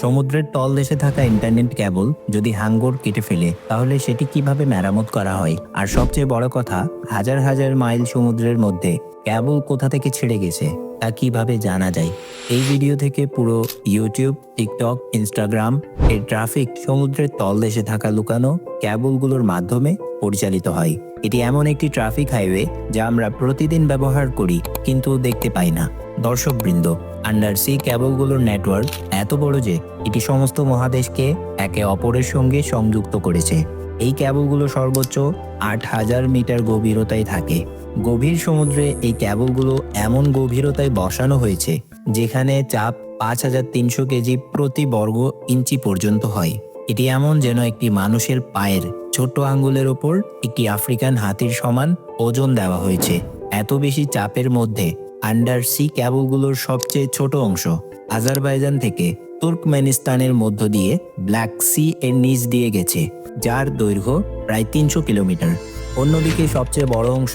সমুদ্রের তলদেশে থাকা ইন্টারনেট কেবল যদি হাঙ্গর কেটে ফেলে, তাহলে সেটি কীভাবে মেরামত করা হয়? আর সবচেয়ে বড় কথা, হাজার হাজার মাইল সমুদ্রের মধ্যে কেবল কোথা থেকে ছিঁড়ে গেছে, তা কীভাবে জানা যায়? এই ভিডিও থেকে পুরো ইউটিউব, টিকটক, ইনস্টাগ্রাম এর ট্রাফিক সমুদ্রের তলদেশে থাকা লুকানো ক্যাবলগুলোর মাধ্যমে পরিচালিত হয়। এটি এমন একটি ট্রাফিক হাইওয়ে যা আমরা প্রতিদিন ব্যবহার করি, কিন্তু দেখতে পাই না। দর্শকবৃন্দ আন্ডার সি ক্যাবলগুলোর নেটওয়ার্ক এত বড় যে, এটি সমস্ত মহাদেশকে একে অপরের সঙ্গে সংযুক্ত করেছে। এই ক্যাবলগুলো সর্বোচ্চ আট হাজার মিটার গভীরতায় থাকে। গভীর সমুদ্রে এই ক্যাবলগুলো এমন গভীরতায় বসানো হয়েছে, যেখানে চাপ পাঁচ হাজার তিনশো কেজি প্রতি বর্গ ইঞ্চি পর্যন্ত হয়। এটি এমন যেন একটি মানুষের পায়ের ছোট্ট আঙ্গুলের ওপর একটি আফ্রিকান হাতির সমান ওজন দেওয়া হয়েছে। এত বেশি চাপের মধ্যে আন্ডার সি ক্যাবলগুলোর সবচেয়ে ছোট অংশ। আজারবাইজান থেকে তুর্কমেনিস্তানের মধ্য দিয়ে ব্ল্যাক সি এর নিচ দিয়ে গেছে, যার দৈর্ঘ্য প্রায় তিনশো কিলোমিটার। অন্যদিকে সবচেয়ে বড় অংশ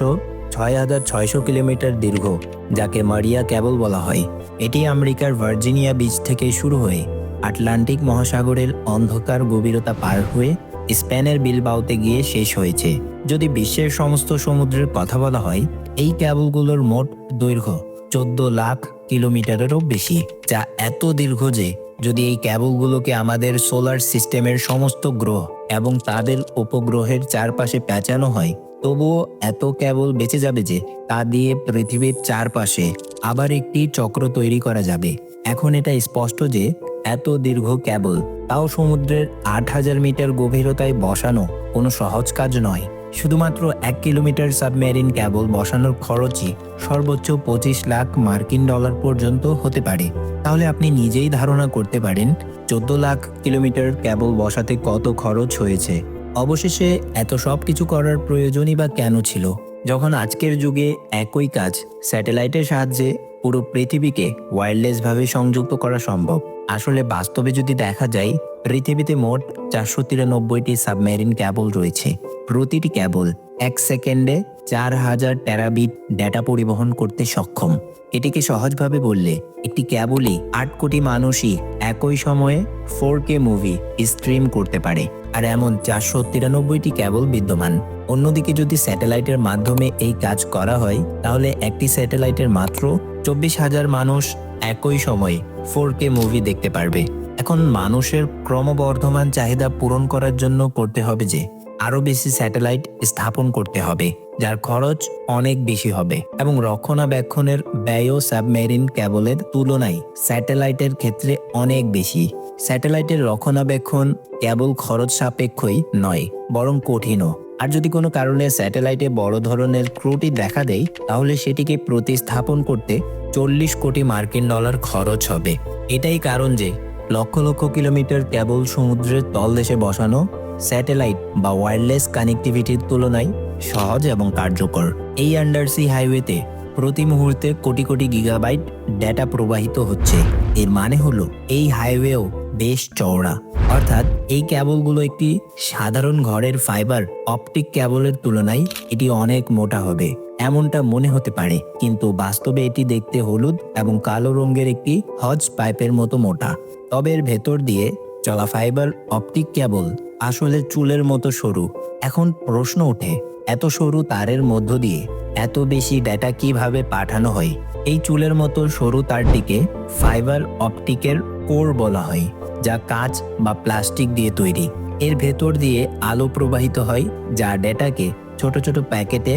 ছয় হাজার ছয়শো কিলোমিটার দীর্ঘ, যাকে মারিয়া ক্যাবল বলা হয়। এটি আমেরিকার ভার্জিনিয়া বিচ থেকে শুরু হয়ে আটলান্টিক মহাসাগরের অন্ধকার গভীরতা পার হয়ে স্পেনের বিলবাউতে গিয়ে শেষ হয়েছে। যদি বিশ্বের সমস্ত সমুদ্রের কথা বলা হয় এই ক্যাবলগুলোর মোট দৈর্ঘ্য চোদ্দ লাখ কিলোমিটারেরও বেশি, যা এত দীর্ঘ যে যদি এই ক্যাবলগুলোকে আমাদের সোলার সিস্টেমের সমস্ত গ্রহ এবং তাদের উপগ্রহের চারপাশে পেঁচানো হয়, তবুও এত ক্যাবল বেঁচে যাবে যে তা দিয়ে পৃথিবীর চারপাশে আবার একটি চক্র তৈরি করা যাবে। এখন এটা স্পষ্ট যে এত দীর্ঘ ক্যাবল তাও সমুদ্রের আট হাজার মিটার গভীরতায় বসানো কোনো সহজ কাজ নয়। শুধুমাত্র এক কিলোমিটার সাবমেরিন ক্যাবল বসানোর খরচই সর্বোচ্চ পঁচিশ লাখ মার্কিন ডলার পর্যন্ত হতে পারে। তাহলে আপনি নিজেই ধারণা করতে পারেন, চোদ্দ লাখ কিলোমিটার ক্যাবল বসাতে কত খরচ হয়েছে। অবশেষে এত সব কিছু করার প্রয়োজনই বা কেন ছিল? যখন আজকের যুগে একই কাজ স্যাটেলাইটের সাহায্যে পুরো পৃথিবীকে ওয়্যারলেসভাবে সংযুক্ত করা সম্ভব, আসলে বাস্তবে যদি দেখা যায় পৃথিবীতে মোট চারশো তিরানব্বইটি সাবমেরিন ক্যাবল রয়েছে। প্রতিটি ক্যাবল এক সেকেন্ডে চার হাজার টেরাবিট ডেটা পরিবহন করতে সক্ষম। এটিকে সহজভাবে বললে, একটি ক্যাবলই আট কোটি মানুষই একই সময়ে ফোর কে মুভি স্ট্রিম করতে পারে, আর এমন চারশো তিরানব্বইটি ক্যাবল বিদ্যমান। অন্যদিকে যদি স্যাটেলাইটের মাধ্যমে এই কাজ করা হয়, তাহলে একটি স্যাটেলাইটের মাত্র চব্বিশ হাজার মানুষ একই সময়ে ফোর কে মুভি দেখতে পারবে। এখন মানুষের ক্রমবর্ধমান চাহিদা পূরণ করার জন্য করতে হবে যে, আরও বেশি স্যাটেলাইট স্থাপন করতে হবে, যার খরচ অনেক বেশি হবে এবং রক্ষণাবেক্ষণের ব্যয়ও সাবমেরিন ক্যাবলের তুলনায় স্যাটেলাইটের ক্ষেত্রে অনেক বেশি। স্যাটেলাইটের রক্ষণাবেক্ষণ কেবল খরচ সাপেক্ষই নয়, বরং কঠিনও। আর যদি কোনো কারণে স্যাটেলাইটে বড় ধরনের ত্রুটি দেখা দেয়, তাহলে সেটিকে প্রতিস্থাপন করতে চল্লিশ কোটি মার্কিন ডলার খরচ হবে। এটাই কারণ যে লক্ষ লক্ষ কিলোমিটার কেবল সমুদ্রের তলদেশে বসানো, স্যাটেলাইট বা ওয়্যারলেস কানেক্টিভিটির তুলনায় সহজ এবং কার্যকর। এই আন্ডারসি হাইওয়েতে প্রতি মুহূর্তে কোটি কোটি গিগাবাইট ডেটা প্রবাহিত হচ্ছে। এর মানে হলো, এই হাইওয়েও বেশ চওড়া। অর্থাৎ, এই ক্যাবলগুলো একটি সাধারণ ঘরের ফাইবার অপটিক ক্যাবলের তুলনায় এটি অনেক মোটা হবে। এমনটা মনে হতে পারে, কিন্তু বাস্তবে এটি দেখতে হলুদ এবং কালো রঙের একটি হজ পাইপের মতো মোটা। তবে এর ভেতর দিয়ে চলা ফাইবার অপটিক কেবল আসলে চুলের মতো সরু। এখন প্রশ্ন ওঠে, এত সরু তারের মধ্য দিয়ে এত বেশি ডেটা কীভাবে পাঠানো হয়? এই চুলের মতো সরু তারটিকে ফাইবার অপটিকের কোর বলা হয়, যা কাঁচ বা প্লাস্টিক দিয়ে তৈরি। এর ভেতর দিয়ে আলো প্রবাহিত হয়, যা ডেটাকে ছোট ছোট প্যাকেটে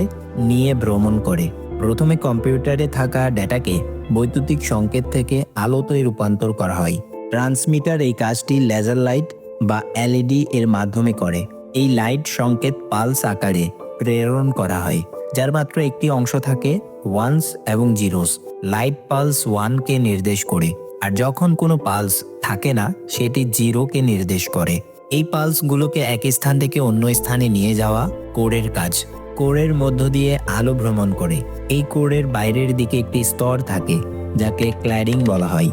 নিয়ে ভ্রমণ করে। প্রথমে কম্পিউটারে থাকা ডেটাকে বৈদ্যুতিক সংকেত থেকে আলোতে রূপান্তর করা হয়। ট্রান্সমিটার এই কাজটি লেজার লাইট বা এলইডি এর মাধ্যমে করে। এই লাইট সংকেত পালস আকারে প্রেরণ করা হয়, যার মাত্র একটি অংশ থাকে, ওয়ান্স এবং জিরোস। লাইট পালস ওয়ানকে নির্দেশ করে, আর যখন কোনো পালস থাকে না, সেটি জিরোকে নির্দেশ করে। এই পালসগুলোকে এক স্থান থেকে অন্য স্থানে নিয়ে যাওয়া কোরের কাজ। কোরের মধ্য দিয়ে আলো ভ্রমণ করে। এই কোরের বাইরের দিকে একটি স্তর থাকে, যাকে ক্ল্যাডিং বলা হয়।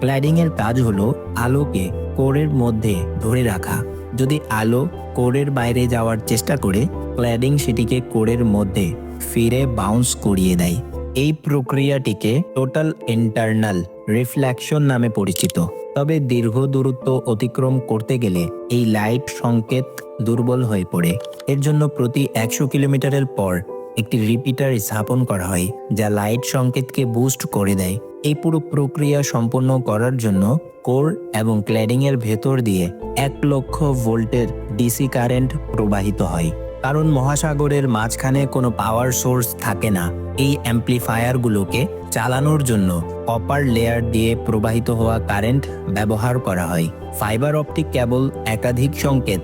ক্ল্যাডিং এর কাজ হলো আলোকে কোরের মধ্যে ধরে রাখা। যদি আলো কোরের বাইরে যাওয়ার চেষ্টা করে ক্ল্যাডিং সেটিকে কোরের মধ্যে ফিরে বাউন্স করিয়ে দেয়। এই প্রক্রিয়াটিকে টোটাল ইন্টারনাল রিফ্লেকশন নামে পরিচিত। তবে দীর্ঘ দূরত্ব অতিক্রম করতে গেলে এই লাইট সংকেত দুর্বল হয়ে পড়ে। এর জন্য প্রতি একশো কিলোমিটারের পর একটি রিপিটার স্থাপন করা হয়, যা লাইট সংকেতকে বুস্ট করে দেয়। এই পুরো প্রক্রিয়া সম্পন্ন করার জন্য কোর এবং ক্ল্যাডিং এর ভেতর দিয়ে এক লক্ষ ভোল্টের ডিসি কারেন্ট প্রবাহিত হয়। কারণ মহাসাগরের মাঝখানে কোনো পাওয়ার সোর্স থাকে না। এই অ্যাম্প্লিফায়ারগুলোকে চালানোর জন্য কপার লেয়ার দিয়ে প্রবাহিত হওয়া কারেন্ট ব্যবহার করা হয়। ফাইবার অপটিক কেবল একাধিক সংকেত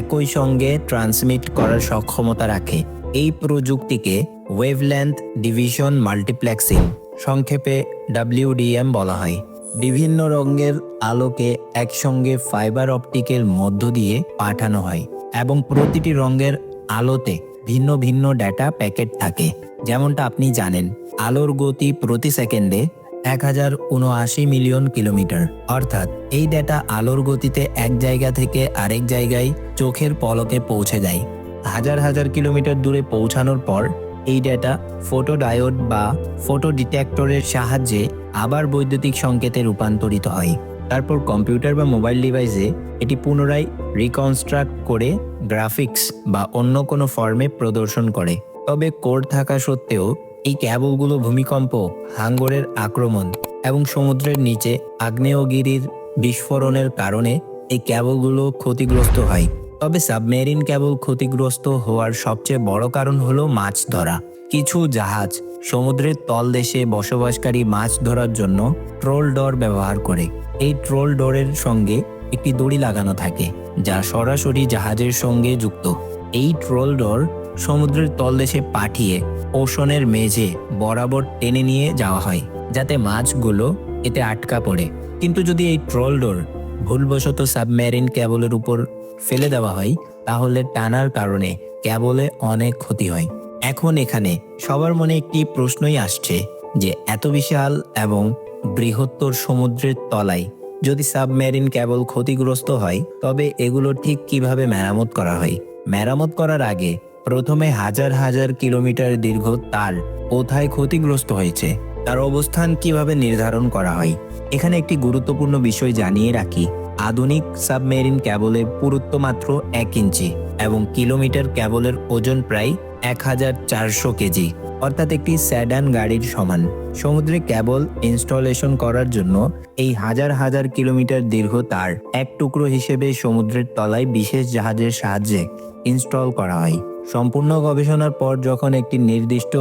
একই সঙ্গে ট্রান্সমিট করার সক্ষমতা রাখে। এই প্রযুক্তিকে ওয়েভলেন্থ ডিভিশন মাল্টিপ্লেক্সিং সংক্ষেপে ডাব্লিউডিএম বলা হয়। বিভিন্ন রঙের আলোকে একসঙ্গে ফাইবার অপটিকের মধ্য দিয়ে পাঠানো হয় এবং প্রতিটি রঙের আলোতে ভিন্ন ভিন্ন ডেটা প্যাকেট থাকে। যেমনটা আপনি জানেন, আলোর গতি প্রতি সেকেন্ডে এক হাজার উনআশি মিলিয়ন কিলোমিটার। অর্থাৎ এই ডেটা আলোর গতিতে এক জায়গা থেকে আরেক জায়গায় চোখের পলকে পৌঁছে যায় হাজার হাজার কিলোমিটার দূরে পৌঁছানোর পর এই ডেটা ফটো ডায়োড বা ফোটো ডিটেক্টরের সাহায্যে আবার বৈদ্যুতিক সংকেতে রূপান্তরিত হয়। তারপর কম্পিউটার বা মোবাইল ডিভাইসে এটি পুনরায় রিকনস্ট্রাক্ট করে গ্রাফিক্স বা অন্য কোনো ফর্মে প্রদর্শন করে। তবে কোড থাকা সত্ত্বেও এই ক্যাবলগুলো ভূমিকম্প, হাঙ্গরের আক্রমণ এবং সমুদ্রের নিচে আগ্নেয়গিরির বিস্ফোরণের কারণে এই ক্যাবলগুলো ক্ষতিগ্রস্ত হয়। তবে সাবমেরিন ক্যাবল ক্ষতিগ্রস্ত হওয়ার সবচেয়ে বড় কারণ হলো মাছ ধরা। কিছু জাহাজ সমুদ্রের তলদেশে বসবাসকারী মাছ ধরার জন্য ট্রোল ডর ব্যবহার করে। এই ট্রোল ডরের সঙ্গে একটি দড়ি লাগানো থাকে, যা সরাসরি জাহাজের সঙ্গে যুক্ত। এই ট্রোল ডর সমুদ্রের তলদেশে পাঠিয়ে ওশনের মেঝে বরাবর টেনে নিয়ে যাওয়া হয়, যাতে মাছগুলো এতে আটকা পড়ে। কিন্তু যদি এই ট্রোল ডোর ভুলবশত সাবমেরিন ক্যাবলের উপর ফেলে দেওয়া হয়, তাহলে টানার কারণে ক্যাবলে অনেক ক্ষতি হয়। এখন এখানে সবার মনে একটি প্রশ্নই আসছে যে, এত বিশাল এবং বৃহত্তর সমুদ্রের তলায় যদি সাবমেরিন ক্যাবল ক্ষতিগ্রস্ত হয়, তবে এগুলো ঠিক কীভাবে মেরামত করা হয়? মেরামত করার আগে প্রথমে হাজার হাজার কিলোমিটার দীর্ঘ তার কোথায় ক্ষতিগ্রস্ত হয়েছে, তার অবস্থান কীভাবে নির্ধারণ করা হয়, এখানে একটি গুরুত্বপূর্ণ বিষয় জানিয়ে রাখি। আধুনিক সাবমেরিন ক্যাবলের পুরুত্ব মাত্র এক ইঞ্চি এবং কিলোমিটার ক্যাবলের ওজন প্রায় এক হাজার চারশো কেজি, অর্থাৎ একটি স্যাডান গাড়ির সমান। সমুদ্রে ক্যাবল ইনস্টলেশন করার জন্য এই হাজার হাজার কিলোমিটার দীর্ঘ তার এক টুকরো হিসেবে সমুদ্রের তলায় বিশেষ জাহাজের সাহায্যে ইনস্টল করা হয়। সম্পূর্ণ গবেষণার পর যখন একটি নির্দিষ্ট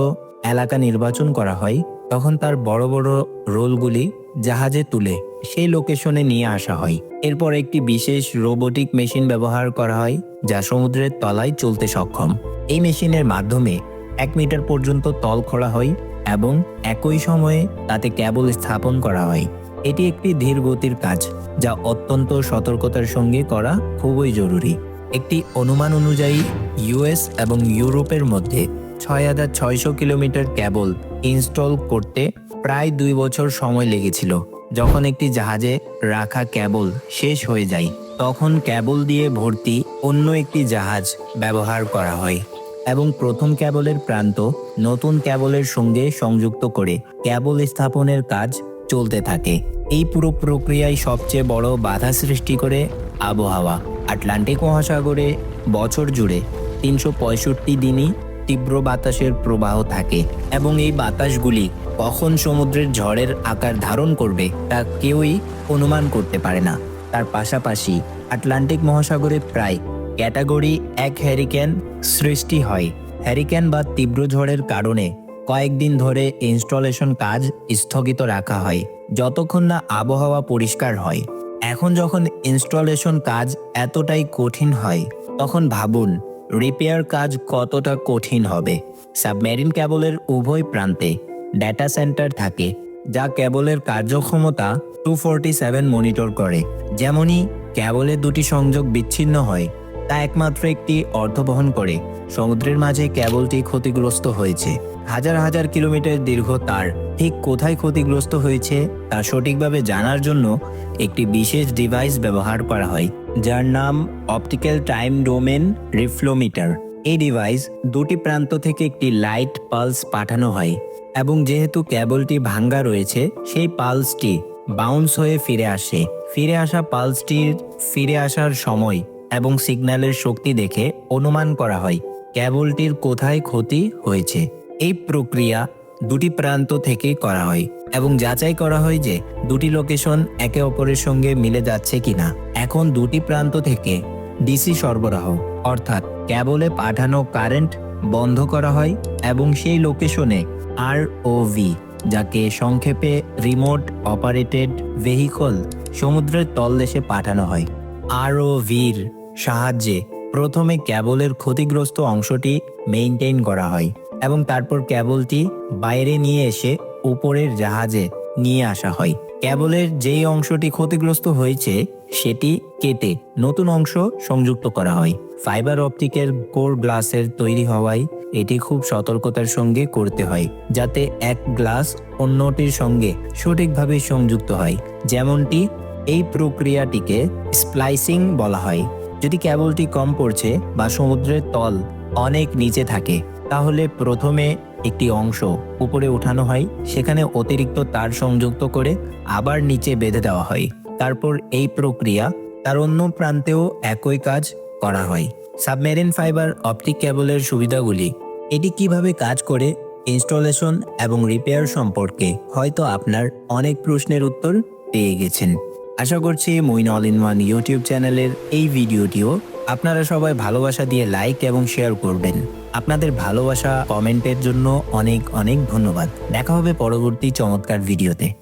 এলাকা নির্বাচন করা হয়, তখন তার বড় বড় রোলগুলি জাহাজে তুলে সেই লোকেশনে নিয়ে আসা হয়। এরপর একটি বিশেষ রোবোটিক মেশিন ব্যবহার করা হয়, যা সমুদ্রের তলায় চলতে সক্ষম। এই মেশিনের মাধ্যমে এক মিটার পর্যন্ত তল খোলা হয় এবং একই সময়ে তাতে ক্যাবল স্থাপন করা হয়। এটি একটি ধীর গতির কাজ, যা অত্যন্ত সতর্কতার সঙ্গে করা খুবই জরুরি। একটি অনুমান অনুযায়ী, ইউএস এবং ইউরোপের মধ্যে ছয় হাজার ছয়শো কিলোমিটার ক্যাবল ইনস্টল করতে প্রায় দুই বছর সময় লেগেছিল। যখন একটি জাহাজে রাখা ক্যাবল শেষ হয়ে যায়, তখন ক্যাবল দিয়ে ভর্তি অন্য একটি জাহাজ ব্যবহার করা হয় এবং প্রথম ক্যাবলের প্রান্ত নতুন ক্যাবলের সঙ্গে সংযুক্ত করে ক্যাবল স্থাপনের কাজ চলতে থাকে। এই পুরো প্রক্রিয়ায় সবচেয়ে বড় বাধা সৃষ্টি করে আবহাওয়া। আটলান্টিক মহাসাগরে বছর জুড়ে তিনশো পঁয়ষট্টি দিনই তীব্র বাতাসের প্রবাহ থাকে এবং এই বাতাসগুলি কখন সমুদ্রের ঝড়ের আকার ধারণ করবে তা কেউই অনুমান করতে পারে না। তার পাশাপাশি আটলান্টিক মহাসাগরে প্রায় ক্যাটাগরি এক হ্যারিকেন সৃষ্টি হয়। হ্যারিকেন বা তীব্র ঝড়ের কারণে কয়েকদিন ধরে ইনস্টলেশন কাজ স্থগিত রাখা হয়। যতক্ষণ না আবহাওয়া পরিষ্কার হয় এখন যখন ইনস্টলেশন কাজ এতটাই কঠিন হয়, তখন ভাবুন রিপেয়ার কাজ কতটা কঠিন হবে। সাবমেরিন ক্যাবলের উভয় প্রান্তে ডেটা সেন্টার থাকে, যা ক্যাবলের কার্যক্ষমতা টু ফোরটি সেভেন মনিটর করে। যেমনই ক্যাবলের দুটি সংযোগ বিচ্ছিন্ন হয়, তা একমাত্র একটি অর্থ বহন করে। সমুদ্রের মাঝে ক্যাবলটি ক্ষতিগ্রস্ত হয়েছে। হাজার হাজার কিলোমিটার দীর্ঘ তার। ঠিক কোথায় ক্ষতিগ্রস্ত হয়েছে, তা সঠিকভাবে জানার জন্য একটি বিশেষ ডিভাইস ব্যবহার করা হয়, যার নাম অপটিক্যাল টাইম ডোমেন রিফ্লোমিটার এই ডিভাইস দুটি প্রান্ত থেকে একটি লাইট পালস পাঠানো হয় এবং যেহেতু ক্যাবলটি ভাঙ্গা রয়েছে, সেই পালসটি বাউন্স হয়ে ফিরে আসে। ফিরে আসা পালসটির ফিরে আসার সময় এবং সিগন্যালের শক্তি দেখে অনুমান করা হয়। ক্যাবলটির কোথায় ক্ষতি হয়েছে? এই প্রক্রিয়া দুটি প্রান্ত থেকে করা হয় এবং যাচাই করা হয় যে দুটি লোকেশন একে অপরের সঙ্গে মিলে যাচ্ছে কিনা। এখন দুটি প্রান্ত থেকে ডিসি সরবরাহ, অর্থাৎ ক্যাবলে পাঠানো কারেন্ট বন্ধ করা হয় এবং সেই লোকেশনে আর ও ভি যাকে সংক্ষেপে রিমোট অপারেটেড ভেহিকল সমুদ্রের তলদেশে পাঠানো হয়। আর ও ভির সাহায্যে প্রথমে ক্যাবলের ক্ষতিগ্রস্ত অংশটি মেইনটেইন করা হয় এবং তারপর ক্যাবলটি বাইরে নিয়ে এসে উপরের জাহাজে নিয়ে আসা হয়। ক্যাবলের যেই অংশটি ক্ষতিগ্রস্ত হয়েছে, সেটি কেটে নতুন অংশ সংযুক্ত করা হয়। ফাইবার অপটিকের কোর গ্লাসের তৈরি হওয়ায় এটি খুব সতর্কতার সঙ্গে করতে হয়, যাতে এক গ্লাস অন্যটির সঙ্গে সঠিকভাবে সংযুক্ত হয়। যেমনটি এই প্রক্রিয়াটিকে স্প্লাইসিং বলা হয়। যদি কেবলটি কম পড়ছে বা সমুদ্রের তল অনেক নিচে থাকে, তাহলে প্রথমে একটি অংশ উপরে উঠানো হয়, সেখানে অতিরিক্ত তার সংযুক্ত করে আবার নিচে বেঁধে দেওয়া হয়। তারপর এই প্রক্রিয়া তার অন্য প্রান্তেও একই কাজ করা হয়। সাবমেরিন ফাইবার অপটিক কেবলের সুবিধাগুলি। এটি কীভাবে কাজ করে, ইনস্টলেশন এবং রিপেয়ার সম্পর্কে হয়তো আপনার অনেক প্রশ্নের উত্তর পেয়ে গেছেন। আশা করছি Moin all in one YouTube চ্যানেলের এই ভিডিওটিও আপনারা সবাই ভালোবাসা দিয়ে লাইক এবং শেয়ার করবেন। আপনাদের ভালোবাসা, কমেন্টের জন্য অনেক অনেক ধন্যবাদ। দেখা হবে পরবর্তী চমৎকার ভিডিওতে।